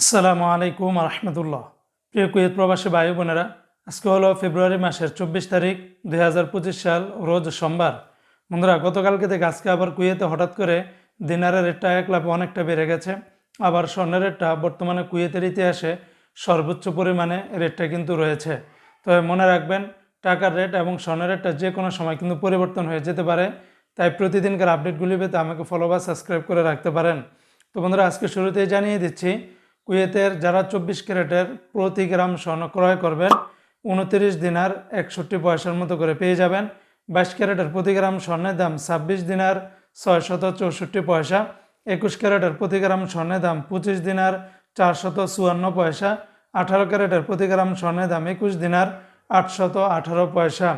আসসালামু আলাইকুম রহমতুল্লাহ প্রিয় কুয়েত প্রবাসী ভাই বোনেরা, আজকে হলো ফেব্রুয়ারি মাসের চব্বিশ তারিখ দু হাজার পঁচিশ সাল, রোজ সোমবার। বন্ধুরা, গতকালকে থেকে আজকে আবার কুয়েতে হঠাৎ করে দিনারের রেটটা এক লাভ অনেকটা বেড়ে গেছে। আবার স্বর্ণের রেটটা বর্তমানে কুয়েতের ইতিহাসে সর্বোচ্চ পরিমাণে রেটটা কিন্তু রয়েছে। তবে মনে রাখবেন, টাকার রেট এবং স্বর্ণের রেটটা যে কোনো সময় কিন্তু পরিবর্তন হয়ে যেতে পারে। তাই প্রতিদিনকার আপডেটগুলি পেতে আমাকে ফলো বা সাবস্ক্রাইব করে রাখতে পারেন। তো বন্ধুরা, আজকে শুরুতেই জানিয়ে দিচ্ছি কুয়েতের যারা চব্বিশ ক্যারেটের প্রতি গ্রাম স্বর্ণ ক্রয় করবেন, উনত্রিশ দিনার একষট্টি পয়সার মতো করে পেয়ে যাবেন। বাইশ ক্যারেটের প্রতি গ্রাম স্বর্ণের দাম ছাব্বিশ দিনার ছয়শত চৌষট্টি পয়সা, একুশ ক্যারেটের প্রতি গ্রাম স্বর্ণের দাম পঁচিশ দিনার চারশত চুয়ান্ন পয়সা, আঠারো ক্যারেটের প্রতি গ্রাম স্বর্ণের দাম একুশ দিনার আটশত আঠারো পয়সা।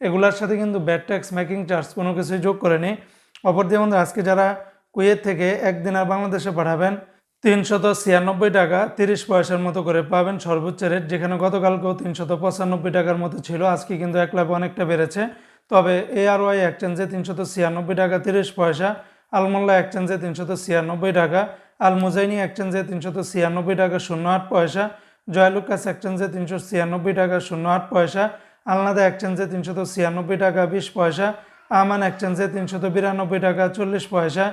এগুলার সাথে কিন্তু ব্যাট ট্যাক্স, মেকিং চার্জ কোনো কিছুই যোগ করেনি। অপর দিয়ে আজকে যারা কুয়েত থেকে একদিন আর বাংলাদেশে পাঠাবেন তিনশত ছিয়ানব্বই টাকা তিরিশ পয়সার মতো করে পাবেন সর্বোচ্চ রেট, যেখানে গতকালকেও তিনশত পঁচানব্বই টাকার মতো ছিল, আজকে কিন্তু এক লাখ অনেকটা বেড়েছে। তবে এ আর ওয়াই এক্সচেঞ্জে তিনশত ছিয়ানব্বই টাকা তিরিশ পয়সা, আলমোল্লা এক্সচেঞ্জে তিনশত ছিয়ানব্বই টাকা আল মুজাইনি এক্সচেঞ্জে তিনশত ছিয়ানব্বই টাকা শূন্য আট পয়সা, জয়লুকাস এক্সচেঞ্জে তিনশো ছিয়ানব্বই টাকা শূন্য আট পয়সা, আলনাদা এক্সচেঞ্জে তিনশত ছিয়ানব্বই টাকা বিশ পয়সা, আমান এক্সচেঞ্জে তিনশত বিরানব্বই টাকা চল্লিশ পয়সা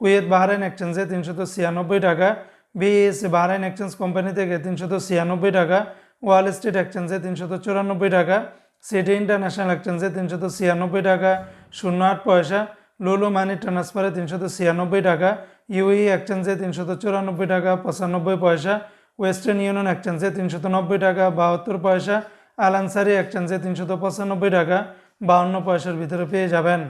কুয়েত বাহরাইন এক্সচেঞ্জে তিনশত ছিয়ানব্বই টাকা বিএস বাহরাইন এক্সচেঞ্জ কোম্পানি থেকে তিনশত ছিয়ানব্বই টাকা, ওয়াল স্ট্রিট এক্সচেঞ্জে তিনশত চুরানব্বই টাকা, সিটি ইন্টারন্যাশনাল এক্সচেঞ্জে তিনশত ছিয়ানব্বই টাকা, শূন্য আট পয়সা, লুলু মানি ট্রান্সফারে তিনশত ছিয়ানব্বই টাকা, ইউই এক্সচেঞ্জে তিনশত চুরানব্বই টাকা, পঁচানব্বই পয়সা, ওয়েস্টার্ন ইউনিয়ন এক্সচেঞ্জে তিনশত নব্বই টাকা, বাহাত্তর পয়সা আলানসারি এক্সচেঞ্জে তিনশত পঁচানব্বই টাকা বাহান্ন পয়সার ভিতরে পেয়ে যাবেন।